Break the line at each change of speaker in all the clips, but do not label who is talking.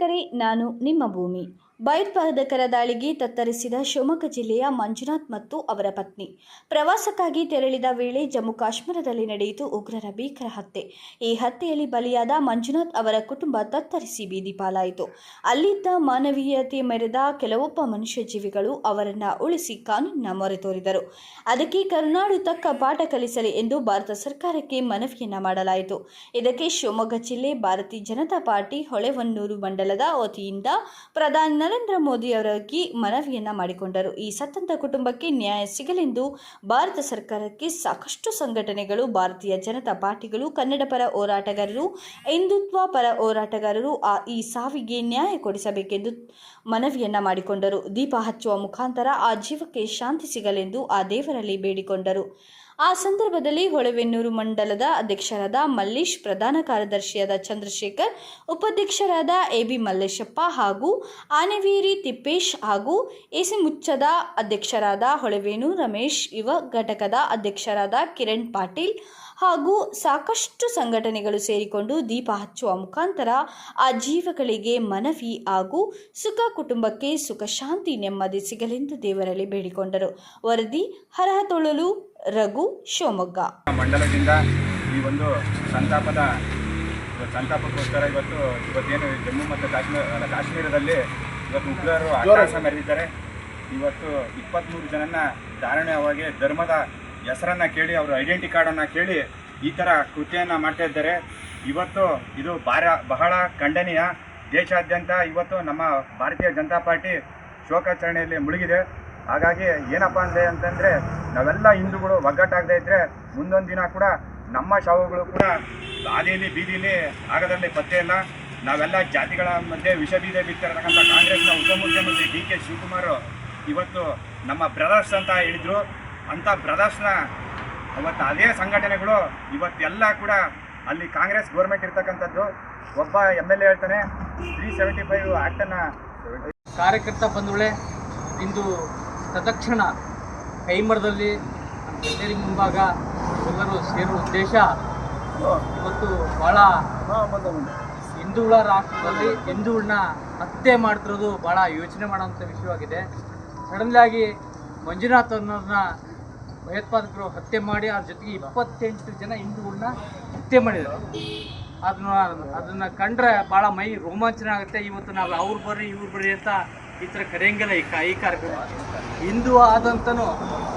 ವೀಕ್ಷಕರೇ ನಾನು ನಿಮ್ಮ ಭೂಮಿ. ಭಯೋತ್ಪಾದಕರ ದಾಳಿಗೆ ತತ್ತರಿಸಿದ ಶಿವಮೊಗ್ಗ ಜಿಲ್ಲೆಯ ಮಂಜುನಾಥ್ ಮತ್ತು ಅವರ ಪತ್ನಿ. ಪ್ರವಾಸಕ್ಕಾಗಿ ತೆರಳಿದ ವೇಳೆ ಜಮ್ಮು ಕಾಶ್ಮೀರದಲ್ಲಿ ನಡೆಯಿತು ಉಗ್ರರ ಭೀಕರ ಹತ್ಯೆ. ಈ ಹತ್ಯೆಯಲ್ಲಿ ಬಲಿಯಾದ ಮಂಜುನಾಥ್ ಅವರ ಕುಟುಂಬ ತತ್ತರಿಸಿ ಬೀದಿ ಪಾಲಾಯಿತು. ಅಲ್ಲಿದ್ದ ಮಾನವೀಯತೆ ಮೆರೆದ ಕೆಲವೊಬ್ಬ ಮನುಷ್ಯ ಜೀವಿಗಳು ಅವರನ್ನು ಉಳಿಸಿ ಕಾನೂನಿನ ಮೊರೆ ತೋರಿದರು. ಅದಕ್ಕೆ ಕರುನಾಡು ತಕ್ಕ ಪಾಠ ಕಲಿಸಲಿ ಎಂದು ಭಾರತ ಸರ್ಕಾರಕ್ಕೆ ಮನವಿಯನ್ನ ಮಾಡಲಾಯಿತು. ಇದಕ್ಕೆ ಶಿವಮೊಗ್ಗ ಜಿಲ್ಲೆ ಭಾರತೀಯ ಜನತಾ ಪಾರ್ಟಿ ಹೊಳೆಹೊನ್ನೂರು ಮಂಡಲದ ವತಿಯಿಂದ ಪ್ರಧಾನಿ ನರೇಂದ್ರ ಮೋದಿ ಅವರಿಗೆ ಮನವಿಯನ್ನ ಮಾಡಿಕೊಂಡರು. ಈ ಸತ್ತಂತ ಕುಟುಂಬಕ್ಕೆ ನ್ಯಾಯ ಸಿಗಲೆಂದು ಭಾರತ ಸರ್ಕಾರಕ್ಕೆ ಸಾಕಷ್ಟು ಸಂಘಟನೆಗಳು, ಭಾರತೀಯ ಜನತಾ ಪಾರ್ಟಿಗಳು, ಕನ್ನಡ ಪರ ಹೋರಾಟಗಾರರು, ಹಿಂದುತ್ವ ಪರ ಹೋರಾಟಗಾರರು ಆ ಈ ಸಾವಿಗೆ ನ್ಯಾಯ ಕೊಡಿಸಬೇಕೆಂದು ಮನವಿಯನ್ನ ಮಾಡಿಕೊಂಡರು. ದೀಪ ಹಚ್ಚುವ ಮುಖಾಂತರ ಆ ಜೀವಕ್ಕೆ ಶಾಂತಿ ಸಿಗಲೆಂದು ಆ ದೇವರಲ್ಲಿ ಬೇಡಿಕೊಂಡರು. ಆ ಸಂದರ್ಭದಲ್ಲಿ ಹೊಳೆವೆನ್ನೂರು ಮಂಡಲದ ಅಧ್ಯಕ್ಷರಾದ ಮಲ್ಲೇಶ್, ಪ್ರಧಾನ ಕಾರ್ಯದರ್ಶಿಯಾದ ಚಂದ್ರಶೇಖರ್, ಉಪಾಧ್ಯಕ್ಷರಾದ ಎ ಬಿ ಮಲ್ಲೇಶಪ್ಪ ಹಾಗೂ ಆನೆವೀರಿ ತಿಪ್ಪೇಶ್ ಹಾಗೂ ಎಸಿ ಮುಚ್ಚದ ಅಧ್ಯಕ್ಷರಾದ ಹೊಳೆವೇನು ರಮೇಶ್ ಯುವ ಘಟಕದ ಅಧ್ಯಕ್ಷರಾದ ಕಿರಣ್ ಪಾಟೀಲ್ ಹಾಗೂ ಸಾಕಷ್ಟು ಸಂಘಟನೆಗಳು ಸೇರಿಕೊಂಡು ದೀಪ ಹಚ್ಚುವ ಮುಖಾಂತರ ಆ ಜೀವಗಳಿಗೆ ಮನವಿ ಹಾಗೂ ಸುಖ ಕುಟುಂಬಕ್ಕೆ ಸುಖ, ಶಾಂತಿ ನೆಮ್ಮದಿ ಸಿಗಲೆಂದು ದೇವರಲ್ಲಿ ಬೇಡಿಕೊಂಡರು. ವರದಿ ಹರಹತೊಳಲು ರಘು ಶಿವಮೊಗ್ಗ.
ಮಂಡಲದಿಂದ ಈ ಒಂದು ಸಂತಾಪದ ಸಂತಾಪಕ್ಕೋಸ್ಕರ ಇವತ್ತು ಇವತ್ತೇನು ಜಮ್ಮು ಮತ್ತು ಕಾಶ್ಮೀರ ಕಾಶ್ಮೀರದಲ್ಲಿ ಇವತ್ತು ಉಗ್ರರು ಆಕಾಶ ಮೆರೆದಿದ್ದಾರೆ. ಇವತ್ತು ಇಪ್ಪತ್ತ್ಮೂರು ಜನನ ಧಾರಣೆಯವಾಗಿ ಧರ್ಮದ ಹೆಸರನ್ನು ಕೇಳಿ ಅವರ ಐಡೆಂಟಿ ಕಾರ್ಡನ್ನು ಕೇಳಿ ಈ ಥರ ಕೃತ್ಯವನ್ನು ಮಾಡ್ತಾ ಇದ್ದಾರೆ. ಇವತ್ತು ಇದು ಭಾರ ಬಹಳ ಖಂಡನೀಯ. ದೇಶಾದ್ಯಂತ ಇವತ್ತು ನಮ್ಮ ಭಾರತೀಯ ಜನತಾ ಪಾರ್ಟಿ ಶೋಕಾಚರಣೆಯಲ್ಲಿ ಮುಳುಗಿದೆ. ಹಾಗಾಗಿ ಏನಪ್ಪ ಅಂದೆ ಅಂತಂದರೆ ನಾವೆಲ್ಲ ಹಿಂದೂಗಳು ಒಗ್ಗಟ್ಟಾಗದೇ ಇದ್ದರೆ ಮುಂದೊಂದು ದಿನ ಕೂಡ ನಮ್ಮ ಶವಗಳು ಕೂಡ ಹಾದಿಯಲ್ಲಿ ಬೀದಿಲಿ ಆಗದಲ್ಲಿ ಪತ್ತೆ ಇಲ್ಲ. ನಾವೆಲ್ಲ ಜಾತಿಗಳ ಮಧ್ಯೆ ವಿಷ ಬೀಜ ಬಿತ್ತಿರತಕ್ಕಂಥ ಕಾಂಗ್ರೆಸ್ನ ಉಪಮುಖ್ಯಮಂತ್ರಿ ಡಿ ಕೆ ಶಿವಕುಮಾರ್ ಇವತ್ತು ನಮ್ಮ ಬ್ರದರ್ಸ್ ಅಂತ ಹೇಳಿದರು. ಅಂಥ ಬ್ರದರ್ಸ್ನ ಅವತ್ತು ಅದೇ ಸಂಘಟನೆಗಳು ಇವತ್ತೆಲ್ಲ ಕೂಡ ಅಲ್ಲಿ ಕಾಂಗ್ರೆಸ್ ಗೌರ್ಮೆಂಟ್ ಇರ್ತಕ್ಕಂಥದ್ದು. ಒಬ್ಬ ಎಂ ಎಲ್ ಎ ಹೇಳ್ತಾನೆ ತ್ರೀ ಸೆವೆಂಟಿ ಫೈವ್ ಆ್ಯಕ್ಟನ್ನು
ಕಾರ್ಯಕರ್ತ ಬಂಧುಗಳೇ, ಇಂದು ತತ್ಕ್ಷಣ ಕೈಮರದಲ್ಲಿ ಕಚೇರಿ ಮುಂಭಾಗ ಎಲ್ಲರೂ ಸೇರುವ ಉದ್ದೇಶ, ಇವತ್ತು ಭಾಳ ಹಿಂದೂಗಳ ರಾಷ್ಟ್ರದಲ್ಲಿ ಹಿಂದೂಗಳನ್ನ ಹತ್ಯೆ ಮಾಡ್ತಿರೋದು ಭಾಳ ಯೋಚನೆ ಮಾಡೋಂಥ ವಿಷಯವಾಗಿದೆ. ಸಡನ್ಲಾಗಿ ಮಂಜುನಾಥ್ ಅನ್ನೋರನ್ನ ಭಯೋತ್ಪಾದಕರು ಹತ್ಯೆ ಮಾಡಿ ಅದ್ರ ಜೊತೆಗೆ ಇಪ್ಪತ್ತೆಂಟು ಜನ ಹಿಂದೂಗಳನ್ನ ಹತ್ಯೆ ಮಾಡಿದ್ದಾರೆ ಅದನ್ನ ಅದನ್ನ ಕಂಡ್ರೆ ಭಾಳ ಮೈ ರೋಮಾಂಚನ ಆಗುತ್ತೆ. ಇವತ್ತು ನಾವು ಅವ್ರು ಬರ್ರಿ, ಇವ್ರು ಬರ್ರಿ ಅಂತ ಈ ಥರ ಕರೆಯಂಗಿಲ್ಲ ಈ ಈ ಕಾರ್ಯಕ್ರಮ. ಹಿಂದೂ ಆದಂತನು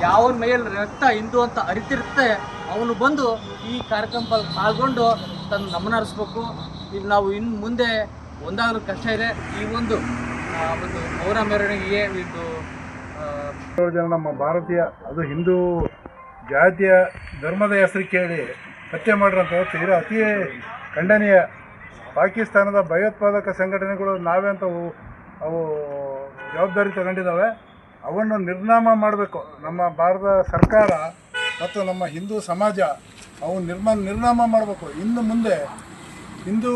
ಯಾವನ ಮೈಯಲ್ಲಿ ರಕ್ತ ಹಿಂದೂ ಅಂತ ಅರಿತಿರುತ್ತೆ, ಅವನು ಬಂದು ಈ ಕಾರ್ಯಕ್ರಮದಲ್ಲಿ ಪಾಲ್ಗೊಂಡು ತನ್ನ ನಮನ ಹರಿಸ್ಬೇಕು ಇದು ನಾವು ಇನ್ನು ಮುಂದೆ ಒಂದಾಗಲು ಕಷ್ಟ ಇದೆ, ಈ ಒಂದು ಒಂದು ಮೌನ ಮೆರವಣಿಗೆಗೆ ಇದು
ಜನ ನಮ್ಮ ಭಾರತೀಯ, ಅದು ಹಿಂದೂ ಜಾತಿಯ ಧರ್ಮದ ಹೆಸರು ಕೇಳಿ ಹತ್ಯೆ ಮಾಡಿರೋಂಥ ತೀರಾ ಅತಿ ಖಂಡನೀಯ ಪಾಕಿಸ್ತಾನದ ಭಯೋತ್ಪಾದಕ ಸಂಘಟನೆಗಳು ನಾವೇ ಅಂತ ಅವು ಜವಾಬ್ದಾರಿ ತಗೊಂಡಿದ್ದಾವೆ. ಅವನ್ನು ನಿರ್ನಾಮ ಮಾಡಬೇಕು. ನಮ್ಮ ಭಾರತ ಸರ್ಕಾರ ಮತ್ತು ನಮ್ಮ ಹಿಂದೂ ಸಮಾಜ ಅವು ನಿರ್ಮ, ನಿರ್ನಾಮ ಮಾಡಬೇಕು. ಇನ್ನು ಮುಂದೆ ಹಿಂದೂ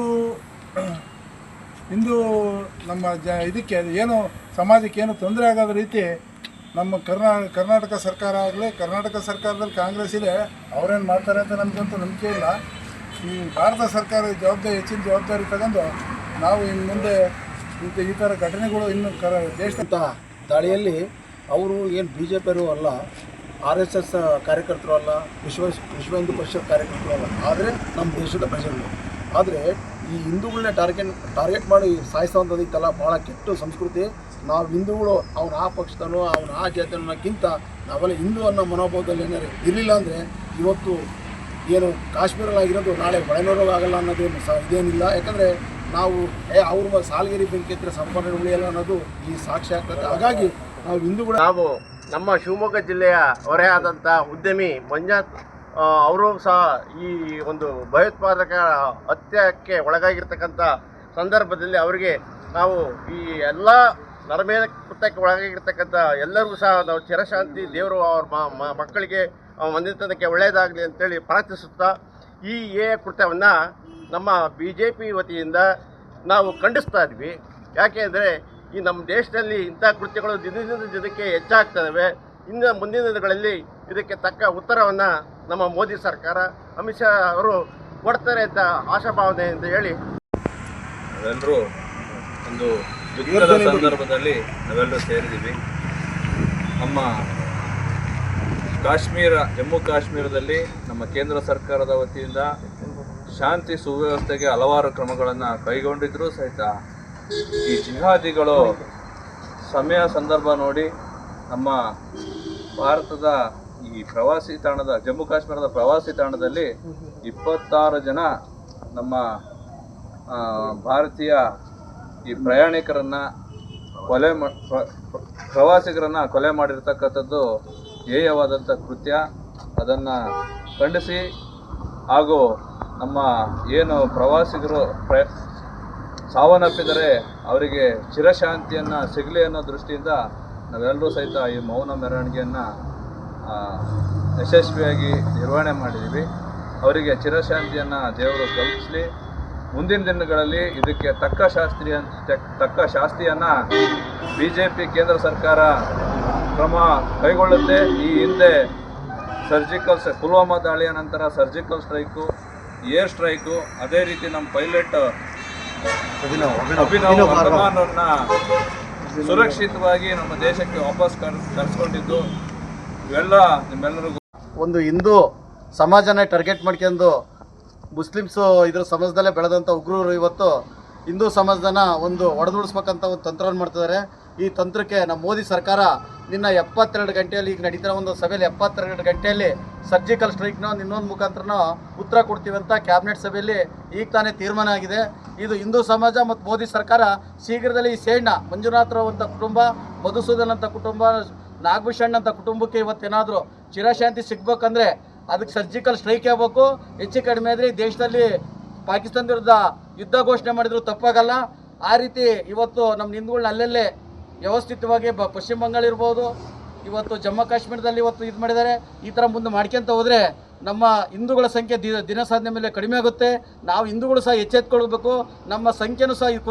ಹಿಂದೂ ನಮ್ಮ ಜ, ಇದಕ್ಕೆ ಏನು, ಸಮಾಜಕ್ಕೆ ಏನು ತೊಂದರೆ ಆಗೋದ ರೀತಿ ನಮ್ಮ ಕರ್ನಾ, ಕರ್ನಾಟಕ ಸರ್ಕಾರ ಆಗಲಿ, ಕರ್ನಾಟಕ ಸರ್ಕಾರದಲ್ಲಿ ಕಾಂಗ್ರೆಸ್ ಇದೆ, ಅವರೇನು ಮಾಡ್ತಾರೆ ಅಂತ ನಮಗಂತೂ ನಂಬಿಕೆ ಇಲ್ಲ. ಈ ಭಾರತ ಸರ್ಕಾರ ಜವಾಬ್ದಾರಿ, ಹೆಚ್ಚಿನ ಜವಾಬ್ದಾರಿ ತಗೊಂಡು ನಾವು ಇನ್ನು ಮುಂದೆ ಈ ಥರ ಘಟನೆಗಳು ಇನ್ನು ಕರ
ದೇಶದಂತಹ ದಾಳಿಯಲ್ಲಿ ಅವರು ಏನು ಬಿ ಜೆ ಪಿಯವರು ಅಲ್ಲ, ಆರ್ ಎಸ್ ಎಸ್ ಕಾರ್ಯಕರ್ತರು ಅಲ್ಲ, ವಿಶ್ವ ವಿಶ್ವ ಹಿಂದೂ ಪರಿಷತ್ ಕಾರ್ಯಕರ್ತರು ಅಲ್ಲ, ಆದರೆ ನಮ್ಮ ದೇಶದ ಪ್ರಜೆಗಳು. ಆದರೆ ಈ ಹಿಂದೂಗಳನ್ನ ಟಾರ್ಗೆಟ್ ಟಾರ್ಗೆಟ್ ಮಾಡಿ ಸಾಯಿಸೋವಂಥದ್ದು ಇತ್ತಲ್ಲ ಭಾಳ ಕೆಟ್ಟ ಸಂಸ್ಕೃತಿ. ನಾವು ಹಿಂದೂಗಳು ಅವ್ರ ಆ ಪಕ್ಷದನೋ ಅವರ ಆ ಜಾತಿಯನ್ನೋಕ್ಕಿಂತ ನಾವೆಲ್ಲ ಹಿಂದೂ ಅನ್ನೋ ಮನೋಭಾವದಲ್ಲಿ ಏನಾರು ಇರಲಿಲ್ಲ ಅಂದರೆ ಇವತ್ತು ಏನು ಕಾಶ್ಮೀರಲ್ಲಾಗಿರೋದು ನಾಳೆ ಒಳನೂರಾಗ ಆಗಲ್ಲ ಅನ್ನೋದೇನು ಸಹ ಇದೇನಿಲ್ಲ. ಯಾಕಂದರೆ ನಾವು, ಏ, ಅವ್ರ ಸಾಲಗಿರಿ ಬೆಂಕಿ ಇದ್ರೆ ಸಂಪರ್ಕ ಉಳಿಯಲ್ಲ ಅನ್ನೋದು ಈ ಸಾಕ್ಷಿ ಆಗ್ತದೆ ಹಾಗಾಗಿ ನಾವು ಹಿಂದೂಗಳು
ನಾವು ನಮ್ಮ ಶಿವಮೊಗ್ಗ ಜಿಲ್ಲೆಯ ಹೊರೆ ಆದಂಥ ಉದ್ಯಮಿ ಮಂಜಾತ್ ಅವರು ಸಹ ಈ ಒಂದು ಭಯೋತ್ಪಾದಕ ಹತ್ಯಕ್ಕೆ ಒಳಗಾಗಿರ್ತಕ್ಕಂಥ ಸಂದರ್ಭದಲ್ಲಿ ಅವರಿಗೆ ನಾವು ಈ ಎಲ್ಲ ನರಮೇಧ ಕೃತ್ಯಕ್ಕೆ ಒಳಗಾಗಿರ್ತಕ್ಕಂಥ ಎಲ್ಲರಿಗೂ ಸಹ ನಾವು ಚಿರಶಾಂತಿ ದೇವರು ಅವ್ರ ಮಕ್ಕಳಿಗೆ ಮಂದಿತನಕ್ಕೆ ಒಳ್ಳೆಯದಾಗಲಿ ಅಂತೇಳಿ ಪ್ರಾರ್ಥಿಸುತ್ತಾ ಈ ಎ ಕೃತ್ಯವನ್ನು ನಮ್ಮ ಬಿ ಜೆ ಪಿ ವತಿಯಿಂದ ನಾವು ಖಂಡಿಸ್ತಾ ಇದ್ವಿ. ಯಾಕೆ ಅಂದರೆ ಈ ನಮ್ಮ ದೇಶದಲ್ಲಿ ಇಂಥ ಕೃತ್ಯಗಳು ದಿನದಿಂದ ದಿನಕ್ಕೆ ಹೆಚ್ಚಾಗ್ತವೆ ಇನ್ನು ಮುಂದಿನ ದಿನಗಳಲ್ಲಿ ಇದಕ್ಕೆ ತಕ್ಕ ಉತ್ತರವನ್ನು ನಮ್ಮ ಮೋದಿ ಸರ್ಕಾರ ಅಮಿತ್ ಶಾ ಅವರು ಕೊಡ್ತಾರೆ ಅಂತ ಆಶಾಭಾವನೆ ಅಂತ ಹೇಳಿ.
ನಾವೆಲ್ಲರೂ ಒಂದು ದುಃಖದ ಸಂದರ್ಭದಲ್ಲಿ ನಾವೆಲ್ಲರೂ ಸೇರಿದ್ದೀವಿ. ನಮ್ಮ ಕಾಶ್ಮೀರ ಜಮ್ಮು ಕಾಶ್ಮೀರದಲ್ಲಿ ನಮ್ಮ ಕೇಂದ್ರ ಸರ್ಕಾರದ ವತಿಯಿಂದ ಶಾಂತಿ ಸುವ್ಯವಸ್ಥೆಗೆ ಹಲವಾರು ಕ್ರಮಗಳನ್ನು ಕೈಗೊಂಡಿದ್ರೂ ಸಹಿತ ಈ ಜಿಹಾದಿಗಳು ಸಮಯ ಸಂದರ್ಭ ನೋಡಿ ನಮ್ಮ ಭಾರತದ ಈ ಪ್ರವಾಸಿ ತಾಣದ, ಜಮ್ಮು ಕಾಶ್ಮೀರದ ಪ್ರವಾಸಿ ತಾಣದಲ್ಲಿ ಇಪ್ಪತ್ತಾರು ಜನ ನಮ್ಮ ಭಾರತೀಯ ಈ ಪ್ರಯಾಣಿಕರನ್ನು ಕೊಲೆ ಮಾ, ಪ್ರ- ಪ್ರ- ಪ್ರವಾಸಿಗರನ್ನು ಕೊಲೆ ಮಾಡಿರ್ತಕ್ಕಂಥದ್ದು ಹೇಯವಾದಂಥ ಕೃತ್ಯ. ಅದನ್ನು ಖಂಡಿಸಿ ಹಾಗೂ ನಮ್ಮ ಏನು ಪ್ರವಾಸಿಗರು ಪ್ರ ಸಾವನ್ನಪ್ಪಿದರೆ ಅವರಿಗೆ ಚಿರಶಾಂತಿಯನ್ನು, ಸಿಗಲಿ ಅನ್ನೋ ದೃಷ್ಟಿಯಿಂದ ನಾವೆಲ್ಲರೂ ಸಹಿತ ಈ ಮೌನ ಮೆರವಣಿಗೆಯನ್ನು ಯಶಸ್ವಿಯಾಗಿ ನಿರ್ವಹಣೆ ಮಾಡಿದ್ದೀವಿ. ಅವರಿಗೆ ಚಿರಶಾಂತಿಯನ್ನು ದೇವರು ಕಲ್ಪಿಸಲಿ ಮುಂದಿನ ದಿನಗಳಲ್ಲಿ ಇದಕ್ಕೆ ತಕ್ಕ ಶಾಸ್ತ್ರೀಯ ತಕ್ಕ ಶಾಸ್ತಿಯನ್ನು ಬಿ ಜೆ ಪಿ ಕೇಂದ್ರ ಸರ್ಕಾರ ಕ್ರಮ ಕೈಗೊಳ್ಳುತ್ತೆ. ಈ ಹಿಂದೆ ಸರ್ಜಿಕಲ್ ಪುಲ್ವಾಮಾ ದಾಳಿಯ ನಂತರ ಸರ್ಜಿಕಲ್ ಸ್ಟ್ರೈಕು ಏರ್ ಸ್ಟ್ರೈಕು ಅದೇ ರೀತಿ ನಮ್ಮ ಪೈಲಟ್ ಅಭಿನವ್ ಸುರಕ್ಷಿತವಾಗಿ ನಮ್ಮ ದೇಶಕ್ಕೆ ವಾಪಸ್ ಕರ್ ಕರೆಸ್ಕೊಂಡಿದ್ದು. ಇವೆಲ್ಲ ನಿಮ್ಮೆಲ್ಲರಿಗೂ
ಒಂದು ಹಿಂದೂ ಸಮಾಜನ ಟಾರ್ಗೆಟ್ ಮಾಡ್ಕೊಂಡು ಮುಸ್ಲಿಮ್ಸು ಇದ್ರ ಸಮಾಜದಲ್ಲೇ ಬೆಳೆದಂಥ ಉಗ್ರರು ಇವತ್ತು ಹಿಂದೂ ಸಮಾಜದನ್ನ ಒಂದು ಒಡೆದುಡಿಸ್ಬೇಕಂತ ಒಂದು ತಂತ್ರವನ್ನು ಮಾಡ್ತಿದ್ದಾರೆ. ಈ ತಂತ್ರಕ್ಕೆ ನಮ್ಮ ಮೋದಿ ಸರ್ಕಾರ ನಿನ್ನ ಎಪ್ಪತ್ತೆರಡು ಗಂಟೆಯಲ್ಲಿ ಈಗ ನಡೀತಿರೋ ಒಂದು ಸಭೆಯಲ್ಲಿ ಎಪ್ಪತ್ತೆರಡು ಗಂಟೆಯಲ್ಲಿ ಸರ್ಜಿಕಲ್ ಸ್ಟ್ರೈಕ್ನ ಇನ್ನೊಂದು ಮುಖಾಂತರನೋ ಉತ್ತರ ಕೊಡ್ತೀವಿ ಅಂತ ಕ್ಯಾಬಿನೆಟ್ ಸಭೆಯಲ್ಲಿ ಈಗ ತಾನೇ ತೀರ್ಮಾನ ಆಗಿದೆ. ಇದು ಹಿಂದೂ ಸಮಾಜ ಮತ್ತು ಮೋದಿ ಸರ್ಕಾರ ಶೀಘ್ರದಲ್ಲಿ ಈ ಸೇಣ್ಣ ಮಂಜುನಾಥ್ರಾವ್ ಅಂತ ಕುಟುಂಬ, ಮಧುಸೂದನ್ ಅಂತ ಕುಟುಂಬ, ನಾಗಭೂಷಣ್ ಅಂತ ಕುಟುಂಬಕ್ಕೆ ಇವತ್ತೇನಾದರೂ ಚಿರಶಾಂತಿ ಸಿಗ್ಬೇಕಂದ್ರೆ ಅದಕ್ಕೆ ಸರ್ಜಿಕಲ್ ಸ್ಟ್ರೈಕ್ ಆಗಬೇಕು. ಹೆಚ್ಚು ಕಡಿಮೆ ಆದರೆ ದೇಶದಲ್ಲಿ ಪಾಕಿಸ್ತಾನ ವಿರುದ್ಧ ಯುದ್ಧ ಘೋಷಣೆ ಮಾಡಿದ್ರು ತಪ್ಪಾಗಲ್ಲ. ಆ ರೀತಿ ಇವತ್ತು ನಮ್ಮ ಹಿಂದೂಗಳನ್ನ ಅಲ್ಲಲ್ಲೇ ವ್ಯವಸ್ಥಿತವಾಗಿ ಬ ಪಶ್ಚಿಮ ಬಂಗಾಳ ಇರ್ಬೋದು, ಇವತ್ತು ಜಮ್ಮು ಕಾಶ್ಮೀರದಲ್ಲಿ ಇವತ್ತು ಇದು ಮಾಡಿದ್ದಾರೆ, ಈ ಥರ ಮುಂದೆ ಮಾಡ್ಕೊಂತ ಹೋದರೆ ನಮ್ಮ ಹಿಂದೂಗಳ ಸಂಖ್ಯೆ ದಿನ ದಿನ ಸಾಧನೆ ಮೇಲೆ ಕಡಿಮೆ ಆಗುತ್ತೆ. ನಾವು ಹಿಂದೂಗಳು ಸಹ ಎಚ್ಚೆತ್ಕೊಳ್ಬೇಕು. ನಮ್ಮ ಸಂಖ್ಯೆನೂ ಸಹ ಈ